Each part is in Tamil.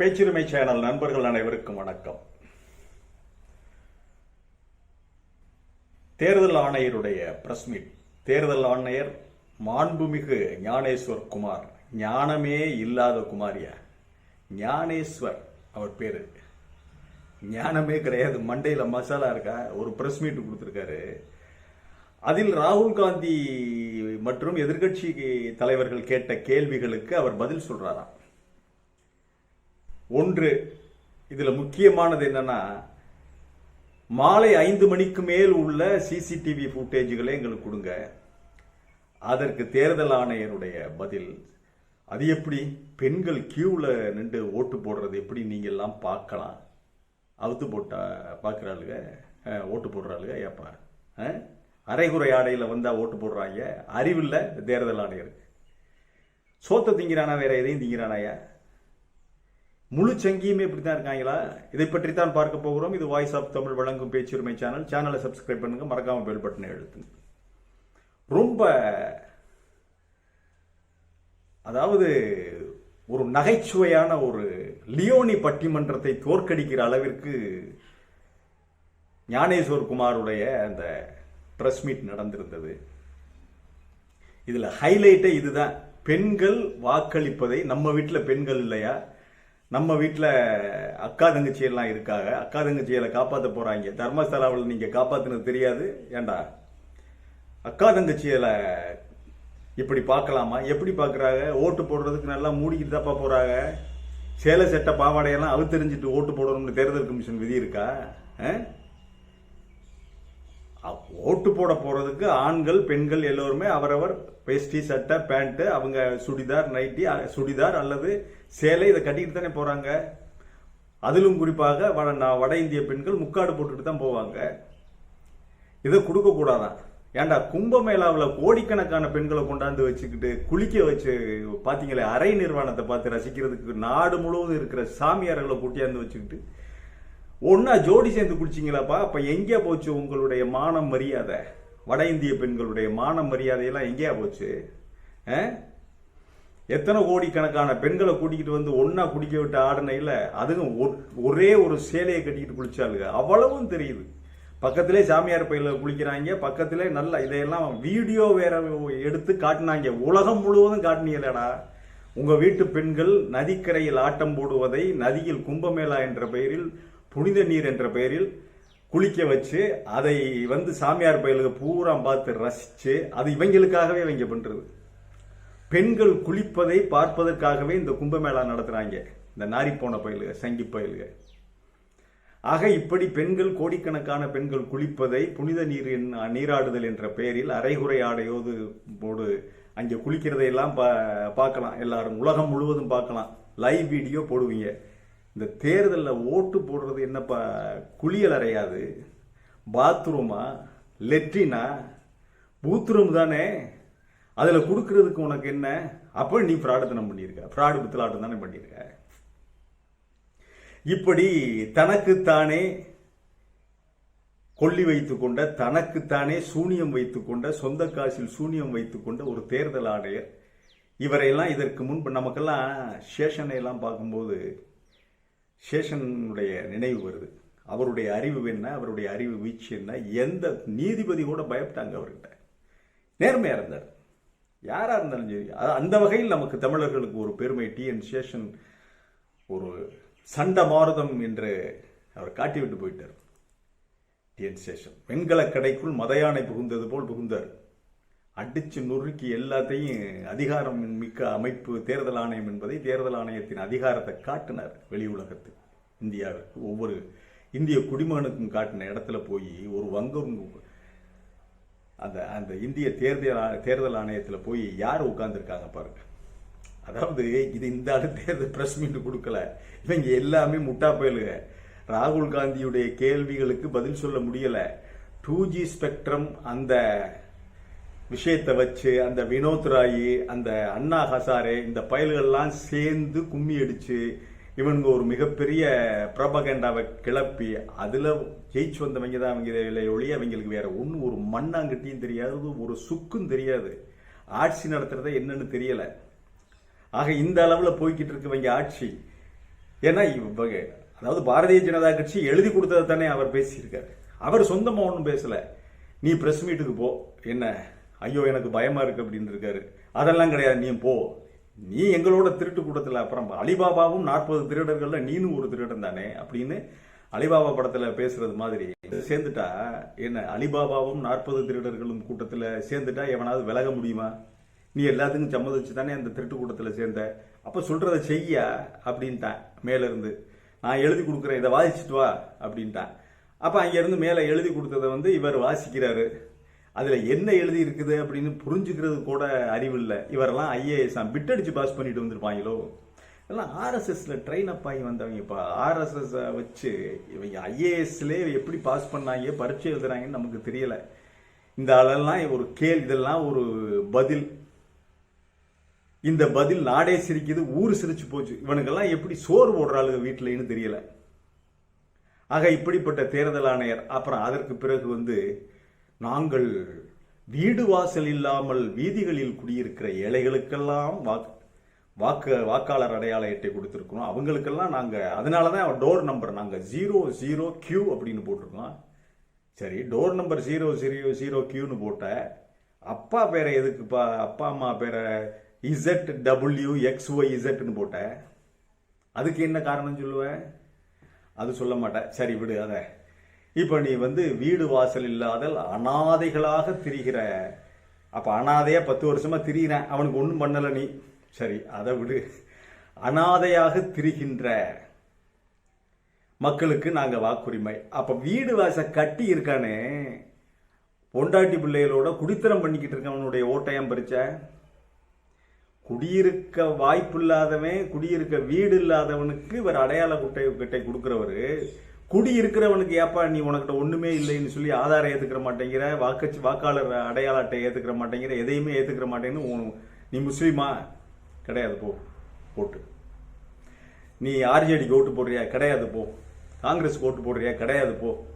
பேச்சுரிமை சேனல் நண்பர்கள் அனைவருக்கும் வணக்கம். தேர்தல் ஆணையருடைய பிரஸ் மீட் தேர்தல் ஆணையர் மாண்புமிகு ஞானேஸ்வர் குமார். ஞானமே இல்லாத குமாரியா? ஞானேஸ்வர் அவர் பேரு. ஞானமே கிடையாது. மண்டையில் மசாலா இருக்கா? ஒரு பிரஸ் மீட் கொடுத்துருக்காரு. அதில் ராகுல் காந்தி மற்றும் எதிர்க்கட்சி தலைவர்கள் கேட்ட கேள்விகளுக்கு அவர் பதில் சொல்றாராம். ஒன்று இதில் முக்கியமானது என்னன்னா மாலை ஐந்து மணிக்கு மேல் உள்ள சிசிடிவி ஃபுட்டேஜுகளை எங்களுக்கு கொடுங்க. அதற்கு தேர்தல் ஆணையருடைய பதில் அது எப்படி? பெண்கள் கியூவில் நின்று ஓட்டு போடுறது எப்படி? நீங்கள்லாம் பார்க்கலாம். அவுத்து போட்டா பார்க்குறாளுங்க ஓட்டு போடுறாளுங்க ஏப்பா அரைகுறை ஆடையில் வந்தால் ஓட்டு போடுறாங்க அறிவில்லை தேர்தல் ஆணையருக்கு. சோத்தை திங்கிறானா வேற எதையும் திங்கிறானாயா முழு சங்கியுமே இப்படி தான் இருக்காங்களா? இதை பற்றி தான் பார்க்க போகிறோம். இது வாய்ஸ் ஆஃப் தமிழ் வழங்கும் பேச்சுரிமை சேனல். சேனலை சப்ஸ்கிரைப் பண்ணுங்க. மறக்காமல் பெல் பட்டனை எழுத்துங்க ரொம்ப அதாவது ஒரு நகைச்சுவையான ஒரு லியோனி பட்டிமன்றத்தை தோற்கடிக்கிற அளவிற்கு ஞானேஸ்வர் குமாருடைய அந்த ப்ரெஸ் மீட் நடந்திருந்தது. இதில் ஹைலைட்டே இதுதான். பெண்கள் வாக்களிப்பதை நம்ம வீட்டில் பெண்கள் இல்லையா? நம்ம வீட்டில் அக்கா தங்கச்சி எல்லாம் இருக்காங்க. அக்கா தங்கச்சிகளை காப்பாற்ற போகிறாங்க தர்மஸ்தலாவில் நீங்கள் காப்பாற்றுனது தெரியாது. ஏண்டா? அக்கா தங்கச்சிகளை இப்படி பார்க்கலாமா? எப்படி பார்க்குறாங்க? ஓட்டு போடுறதுக்கு நல்லா மூடிக்கிட்டு தாப்பா போகிறாங்க சேலை செட்ட பாவாடையெல்லாம் அவுத்தெறிஞ்சிட்டு ஓட்டு போடணும்னு தேர்தல் கமிஷன் விதி இருக்கா? ஆ? ஓட்டு போட போகிறதுக்கு ஆண்கள் பெண்கள் எல்லோருமே அவரவர் வேஷ்டி சட்டை பேண்ட்டு அவங்க சுடிதார் நைட்டி சுடிதார் அல்லது சேலை இதை கட்டிக்கிட்டு தானே போகிறாங்க அதிலும் குறிப்பாக வட நான் வட இந்திய பெண்கள் முக்காடு போட்டுட்டு தான் போவாங்க. இதை கொடுக்கக்கூடாதான் ஏண்டா ஏன்டா கும்பமேளாவில் கோடிக்கணக்கான பெண்களை கொண்டாந்து வச்சுக்கிட்டு குளிக்க வச்சு பார்த்தீங்களே அரை நிர்வாணத்தை பார்த்து ரசிக்கிறதுக்கு நாடு முழுவதும் இருக்கிற சாமியார்களை கூட்டியாந்து வச்சுக்கிட்டு ஒன்றா ஜோடி சேர்ந்து குடிச்சிங்களாப்பா அப்போ எங்கே போச்சு உங்களுடைய மானம் மரியாதை? வட இந்திய பெண்களுடைய மானம் மரியாதையெல்லாம் எங்கேயா போச்சு? ஆ? எத்தனை கோடிக்கணக்கான பெண்களை கூட்டிக்கிட்டு வந்து ஒன்னா குடிக்க விட்டு ஆடனையில் அதுவும் ஒரே ஒரு சேலையை கட்டிக்கிட்டு குளிச்சாளுங்க. அவ்வளவும் தெரியுது. பக்கத்திலே சாமியார் பையில குளிக்கிறாங்க பக்கத்திலே நல்ல இதையெல்லாம் வீடியோ வேற எடுத்து காட்டினாங்க. உலகம் முழுவதும் காட்டினீங்களடா. உங்கள் வீட்டு பெண்கள் நதிக்கரையில் ஆட்டம் போடுவதை நதியில் கும்பமேளா என்ற பெயரில் புனித நீர் என்ற பெயரில் குளிக்க வச்சு அதை வந்து சாமியார் பயிலுக்கு பூரா பார்த்து ரசித்து அது இவங்களுக்காகவே இவங்க பண்ணுறது பெண்கள் குளிப்பதை பார்ப்பதற்காகவே இந்த கும்பமேளா நடத்துகிறாங்க இந்த நாரிப்போன பயிலுக சங்கி பயிலுக ஆக இப்படி பெண்கள் கோடிக்கணக்கான பெண்கள் குளிப்பதை புனித நீரின் நீராடுதல் என்ற பெயரில் அரைகுறை ஆடையோடு போடு அங்கே குளிக்கிறதையெல்லாம் பா- பார்க்கலாம். எல்லாரும் உலகம் முழுவதும் பார்க்கலாம். லைவ் வீடியோ போடுவீங்க. இந்த தேர்தலில் ஓட்டு போடுறது என்னப்பா குளியல் அறையாது? பாத்ரூமா லெட்ரினா பூத்ரூம் தானே? அதில் கொடுக்கறதுக்கு உனக்கு என்ன? அப்போ நீ ஃப்ராடுத்தனம் பண்ணியிருக்க. ஃப்ராடு பித்தலாட்டம் தானே பண்ணியிருக்க. இப்படி தனக்குத்தானே கொள்ளி வைத்துக்கொண்ட தனக்குத்தானே சூனியம் வைத்து கொண்ட சொந்த காசில் சூனியம் வைத்துக்கொண்ட ஒரு தேர்தல் ஆணையர் இவரையெல்லாம் இதற்கு முன்பு நமக்கெல்லாம் சேஷனை எல்லாம் பார்க்கும்போது சேஷனுடைய நினைவு வருது. அவருடைய அறிவு என்ன? அவருடைய அறிவு வீச்சு என்ன? எந்த நீதிபதி கூட பயப்பட்டாங்க அவர்கிட்ட. நேர்மையாக இருந்தார். யாராக இருந்தாலும் சரி அது அந்த வகையில் நமக்கு தமிழர்களுக்கு ஒரு பெருமை. டி. என். சேஷன் ஒரு சண்ட மாருதம் என்று அவர் காட்டிவிட்டு போயிட்டார். டி. என். சேஷன். வெண்கல கடைக்குள் மதையானை புகுந்தது போல் புகுந்தார். அடிச்சு நொறுக்கி எல்லாத்தையும் அதிகாரம் மிக்க அமைப்பு தேர்தல் ஆணையம் என்பதை தேர்தல் ஆணையத்தின் அதிகாரத்தை காட்டினார் வெளி உலகத்துக்கு இந்தியாவிற்கு ஒவ்வொரு இந்திய குடிமகனுக்கும் காட்டின இடத்துல போய் ஒரு வங்கம் அந்த அந்த இந்திய தேர்தல் தேர்தல் ஆணையத்தில் போய் யார் உட்கார்ந்துருக்காங்க பாருங்க. அதாவது இது இந்த ஆளு தேர்தல் பிரஸ் மீட் கொடுக்கல. இவங்க எல்லாமே முட்டா பயலுக ராகுல் காந்தியுடைய கேள்விகளுக்கு பதில் சொல்ல முடியலை. டூ ஜி ஸ்பெக்ட்ரம் அந்த விஷயத்தை வச்சு அந்த வினோத் ராயி அந்த அண்ணா ஹசாரே இந்த பயல்கள்லாம் சேர்ந்து கும்மி அடிச்சு இவனுங்க ஒரு மிகப்பெரிய பிரபகண்டாவை கிளப்பி அதில் ஜெயிச்சு வந்தவங்க தான் அவங்க இதில் ஒழிய அவங்களுக்கு வேற ஒன்றும் ஒரு மண்ணாங்கட்டியும் தெரியாது ஒரு சுக்கும் தெரியாது. ஆட்சி நடத்துகிறத என்னன்னு தெரியலை. ஆக இந்த அளவில் போய்கிட்டு இருக்கவங்க ஆட்சி. ஏன்னா இவ- அதாவது பாரதிய ஜனதா கட்சி எழுதி கொடுத்ததை தானே அவர் பேசியிருக்காரு. அவர் சொந்தமாக ஒன்றும் பேசல. நீ ப்ரெஸ் மீட்டுக்கு போ. என்ன? ஐயோ எனக்கு பயமாக இருக்கு அப்படின்னு இருக்காரு. அதெல்லாம் கிடையாது. நீ போ. நீ எங்களோட திருட்டு கூட்டத்தில் அப்புறம் அலிபாபாவும் நாற்பது திருடர்கள்ல நீனும் ஒரு திருடன் தானே அப்படின்னு அலிபாபா படத்துல பேசுறது மாதிரி. சேர்ந்துட்டா என்ன அலிபாபாவும் நாற்பது திருடர்களும் கூட்டத்துல சேர்ந்துட்டா எவனாவது விலக முடியுமா? நீ எல்லாத்துக்கும் சம்மதிச்சு தானே அந்த திருட்டு கூட்டத்தில் சேர்ந்த. அப்ப சொல்கிறத செய்யா? அப்படின்ட்டான் மேல இருந்து நான் எழுதி கொடுக்குறேன் இதை வாசிச்சுட்டு வா அப்படின்ட்டான். அப்ப அங்க இருந்து மேல எழுதி கொடுத்ததை வந்து இவர் வாசிக்கிறாரு. அதில் என்ன எழுதி இருக்குது அப்படின்னு புரிஞ்சுக்கிறது கூட அறிவு இல்லை இவரெல்லாம் ஐஏஎஸ் பிட் அடிச்சு பாஸ் பண்ணிட்டு வந்திருப்பாங்களோ? எல்லாம் ஆர்எஸ்எஸ்ல ட்ரெயின் அப் ஆகி வந்தவங்கப்பா ஆர்எஸ்எஸ்ஸை வச்சு இவங்க ஐஏஎஸ்ல எப்படி பாஸ் பண்ணாங்க பரீட்சை எழுதுறாங்கன்னு நமக்கு தெரியலை. இந்த ஆளெல்லாம் ஒரு கேள் இதெல்லாம் ஒரு பதில். இந்த பதில் நாடே சிரிக்குது ஊர் சிரிச்சு போச்சு. இவனுக்கெல்லாம் எப்படி சோறு போடுறாளுங்க வீட்டிலேன்னு தெரியல. ஆக இப்படிப்பட்ட தேர்தல் ஆணையர் அப்புறம் அதற்கு பிறகு வந்து நாங்கள் வீடு வாசல் இல்லாமல் வீதிகளில் குடியிருக்கிற ஏழைகளுக்கெல்லாம் வாக்கு வாக்கு வாக்காளர் அடையாள அட்டை கொடுத்துருக்கோம் அவங்களுக்கெல்லாம் நாங்கள் அதனால தான் டோர் நம்பர் நாங்கள் ஜீரோ ஜீரோ கியூ அப்படின்னு போட்டிருக்கோம். சரி door number zero zero zero கியூன்னு போட்ட அப்பா பேரை எதுக்குப்பா அப்பா அம்மா பேரை இசட் டபுள்யூ எக்ஸ் ஒய் இசட்னு போட்ட. அதுக்கு என்ன காரணம் சொல்லுவேன் அது சொல்ல மாட்டேன் சரி விடு அதை. இப்போ நீ வந்து வீடு வாசல் இல்லாத அனாதைகளாக திரிகிற. அப்போ அனாதையாக பத்து வருஷமாக திரிகிறேன் அவனுக்கு ஒன்றும் பண்ணலை நீ. சரி அதை விடு. அனாதையாக திரிகின்ற மக்களுக்கு நாங்கள் வாக்குரிமை. அப்போ வீடு வாச கட்டி இருக்கானே. பொண்டாட்டி பிள்ளைகளோட குடித்தனம் பண்ணிக்கிட்டு இருக்கவனுடைய ஓட்டையம் பறிச்ச? குடியிருக்க வாய்ப்பு இல்லாதவன் குடியிருக்க வீடு இல்லாதவனுக்கு இவர் அடையாள குட்டை கிட்டை கொடுக்குறவர். குடி இருக்கிறவனுக்கு ஏப்பா நீ உனக்கிட்ட ஒண்ணுமே இல்லைன்னு சொல்லி ஆதாரம் ஏத்துக்கிற மாட்டேங்கிற வாக்கு வாக்காளர் அடையாள அட்டை ஏத்துக்கிற மாட்டேங்கிற எதையுமே ஏத்துக்கிற மாட்டேன்னு நீ முஸ்லீமா? கிடையாது போ போட்டு நீ ஆர்ஜேடிக்கு ஓட்டு போடுறியா? கிடையாது போ. காங்கிரஸுக்கு ஓட்டு போடுறியா? கிடையாது போ.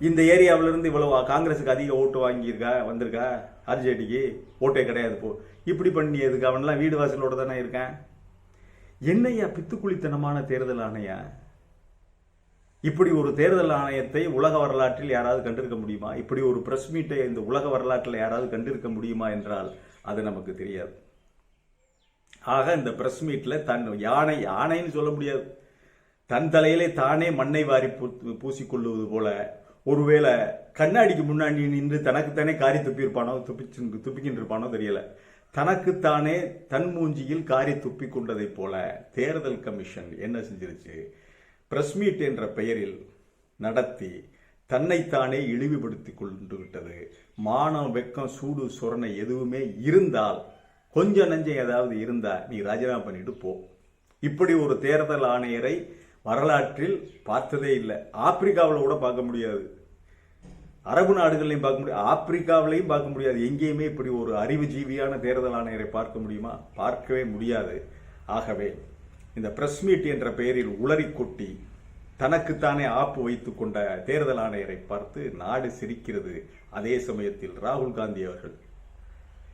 இந்த ஏரியாவிலேருந்து இருந்து இவ்வளவு காங்கிரஸுக்கு அதிக ஓட்டு வாங்கியிருக்கா வந்திருக்கா? ஆர்ஜேடிக்கு ஓட்டே கிடையாது போ. இப்படி பண்ணி எதுக்கு அவன்லாம் வீடு வாசலோட தானே இருக்கான்? என்னையா பித்துக்குளித்தனமான தேர்தல் ஆணையா? இப்படி ஒரு தேர்தல் ஆணையத்தை உலக வரலாற்றில் யாராவது கண்டிருக்க முடியுமா? இப்படி ஒரு பிரஸ் மீட்டை இந்த உலக வரலாற்றில் யாராவது கண்டிருக்க முடியுமா என்றால் அது நமக்கு தெரியாது. ஆக இந்த பிரஸ் மீட்டில் தன் யானை யானைன்னு சொல்ல முடியாது. தன் தலையிலே தானே மண்ணை வாரி பூ- பூசிக்கொள்ளுவது போல ஒருவேளை கண்ணாடிக்கு முன்னாடி நின்று தனக்குத்தானே காரி துப்பியிருப்பானோ துப்பிச்சு துப்பிக்கின்னு இருப்பானோ தெரியல. தனக்குத்தானே தன் மூஞ்சியில் காரி துப்பி கொண்டதைப் போல தேர்தல் கமிஷன் என்ன செஞ்சிருச்சு? பிரஸ் மீட் என்ற பெயரில் நடத்தி தன்னைத்தானே இழிவுபடுத்திக் கொண்டு விட்டது மானம் வெக்கம் சூடு சொரணை எதுவுமே இருந்தால் கொஞ்சம் நஞ்சம் ஏதாவது இருந்தால் நீ ராஜினாமா பண்ணிட்டு போ. இப்படி ஒரு தேர்தல் ஆணையரை வரலாற்றில் பார்த்ததே இல்லை. ஆப்பிரிக்காவில் கூட பார்க்க முடியாது. அரபு நாடுகள்லையும் பார்க்க முடியாது. ஆப்பிரிக்காவிலையும் பார்க்க முடியாது. எங்கேயுமே இப்படி ஒரு அறிவுஜீவியான தேர்தல் ஆணையரை பார்க்க முடியுமா? பார்க்கவே முடியாது. ஆகவே இந்த பிரஸ் மீட் என்ற பெயரில் உளறி கொட்டி தனக்குத்தானே ஆப்பு வைத்துக் கொண்ட தேர்தல் ஆணையரை பார்த்து நாடு சிரிக்கிறது. அதே சமயத்தில் ராகுல் காந்தி அவர்கள்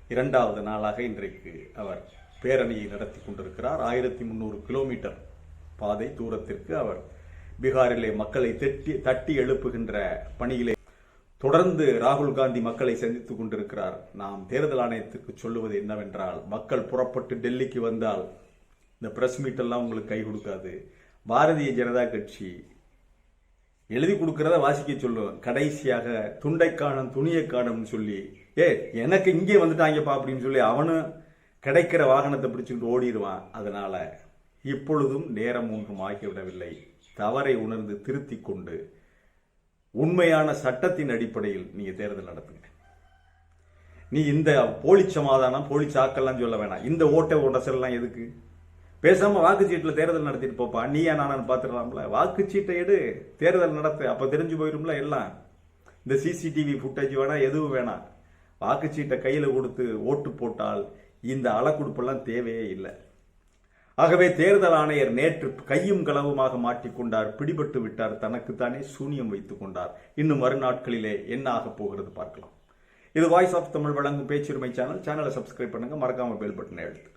இரண்டாவது நாளாக இன்றைக்கு அவர் பேரணியை நடத்தி கொண்டிருக்கிறார். ஆயிரத்தி முந்நூறு கிலோமீட்டர் பாதை தூரத்திற்கு அவர் பீகாரிலே மக்களை தட்டி தட்டி எழுப்புகின்ற பணியிலே தொடர்ந்து ராகுல் காந்தி மக்களை சந்தித்துக் கொண்டிருக்கிறார். நாம் தேர்தல் ஆணையத்துக்கு சொல்லுவது என்னவென்றால் மக்கள் புறப்பட்டு டெல்லிக்கு வந்தால் இந்த ப்ரெஸ் மீட்டெல்லாம் உங்களுக்கு கை கொடுக்காது. பாரதிய ஜனதா கட்சி எழுதி கொடுக்கறத வாசிக்க சொல்லும் கடைசியாக துண்டை காணும் துணியை காணும்னு சொல்லி. ஏ எனக்கு இங்கே வந்துட்டாங்கப்பா அப்படின்னு சொல்லி அவனும் கிடைக்கிற வாகனத்தை பிடிச்சிக்கிட்டு ஓடிடுவான். அதனால் இப்பொழுதும் நேரம் ஒன்றும் ஆகிவிடவில்லை. தவறை உணர்ந்து திருத்தி கொண்டு உண்மையான சட்டத்தின் அடிப்படையில் நீங்கள் தேர்தல் நடத்துங்க. நீ இந்த போலி சமாதானம் போலி சாக்கெல்லாம் சொல்ல வேணாம். இந்த ஓட்டை உடசல்லாம் எதுக்கு? பேசாம வாக்குச்சீட்டில் தேர்தல் நடத்திட்டு போப்பா. நீயா நானான்னு பாத்துடலாம்ல. வாக்குச்சீட்டை எடு தேர்தல் நடத்து. அப்ப தெரிஞ்சு போயிரும்ல எல்லாம். இந்த சிசிடிவி ஃபுட்டேஜ் வேணா எதுவும் வேணாம் வாக்குச்சீட்டை கையில கொடுத்து ஓட்டு போட்டால் இந்த அளக்குடுப்பெல்லாம் தேவையே இல்லை. ஆகவே தேர்தல் ஆணையர் நேற்று கையும் களவுமாக மாட்டிக்கொண்டார் பிடிபட்டு விட்டார். தனக்குத்தானே சூனியம் வைத்துக் கொண்டார். இன்னும் மறுநாட்களிலே என்ன ஆகப் போகிறது பார்க்கலாம். இது வாய்ஸ் ஆஃப் தமிழ் வழங்கும் பேச்சுரிமை சேனல் சேனலை சப்ஸ்கிரைப் பண்ணுங்க. மறக்காம பெல் பட்டனை எழுத்து